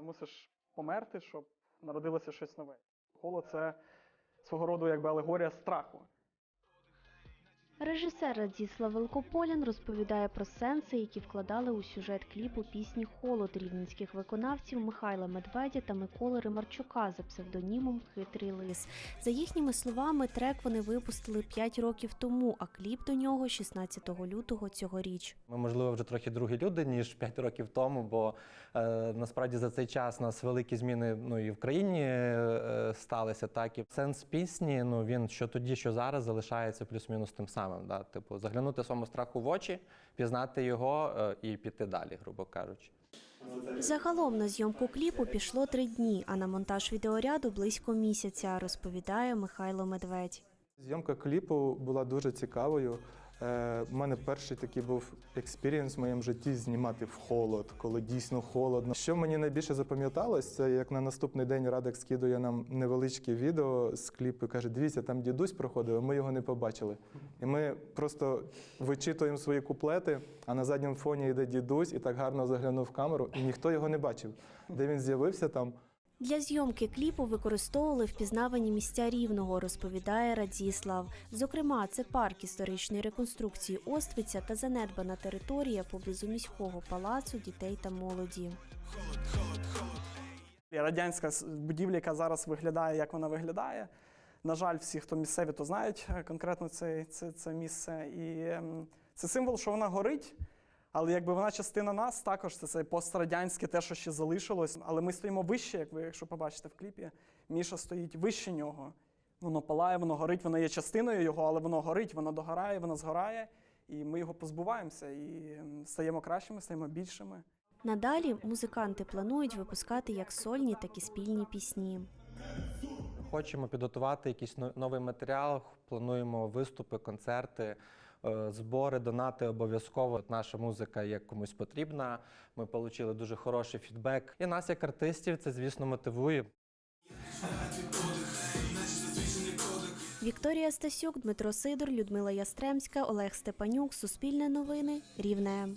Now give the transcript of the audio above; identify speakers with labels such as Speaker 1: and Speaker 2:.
Speaker 1: Ти мусиш померти, щоб народилося щось нове. Коло це свого роду якби алегорія страху.
Speaker 2: Режисер Радіслав Великополян розповідає про сенси, які вкладали у сюжет кліпу пісні Холод рівненських виконавців Михайла Медведя та Миколи Римарчука за псевдонімом Хитрий лис. За їхніми словами, трек вони випустили 5 років тому, а кліп до нього 16 лютого цьогоріч.
Speaker 3: Ми, можливо, вже трохи другі люди, ніж 5 років тому, бо е, насправді за цей час у нас великі зміни ну, і в країні е, сталися. Так і сенс пісні, ну він що тоді, що зараз залишається плюс-мінус тим самим. Да? Типу, заглянути своєму страху в очі, пізнати його е, і піти далі, грубо кажучи.
Speaker 2: Загалом на зйомку кліпу пішло три дні, а на монтаж відеоряду близько місяця, розповідає Михайло Медведь.
Speaker 4: Зйомка кліпу була дуже цікавою. Е, У мене перший такий був експірієнс в моєму житті знімати в холод, коли дійсно холодно. Що мені найбільше запам'яталось, це як на наступний день Радик скидує нам невеличке відео з кліпу каже: дивіться, там дідусь проходив, а ми його не побачили. І ми просто вичитуємо свої куплети, а на задньому фоні йде дідусь і так гарно заглянув в камеру, і ніхто його не бачив. Де він з'явився там.
Speaker 2: Для зйомки кліпу використовували впізнавані місця рівного, розповідає Радіслав. Зокрема, це парк історичної реконструкції Оствиця та занедбана територія поблизу міського палацу дітей та молоді.
Speaker 1: Радянська будівля, яка зараз виглядає, як вона виглядає. На жаль, всі, хто місцеві, то знають е, конкретно це, це, це місце. І ем, це символ, що вона горить, але якби вона частина нас також, це, це пострадянське, те, що ще залишилось. Але ми стоїмо вище, як ви, якщо побачите в кліпі, Міша стоїть вище нього. Воно палає, воно горить, воно є частиною його, але воно горить, воно догорає, воно згорає, і ми його позбуваємося і стаємо кращими, стаємо більшими.
Speaker 2: Надалі музиканти планують випускати як сольні, так і спільні пісні.
Speaker 3: Хочемо підготувати якийсь новий матеріал, плануємо виступи, концерти, збори, донати обов'язково. Наша музика є комусь потрібна. Ми отримали дуже хороший фідбек. І нас, як артистів, це, звісно, мотивує.
Speaker 2: Вікторія Стасюк, Дмитро Сидор, Людмила Ястремська, Олег Степанюк, Суспільне новини, Рівне.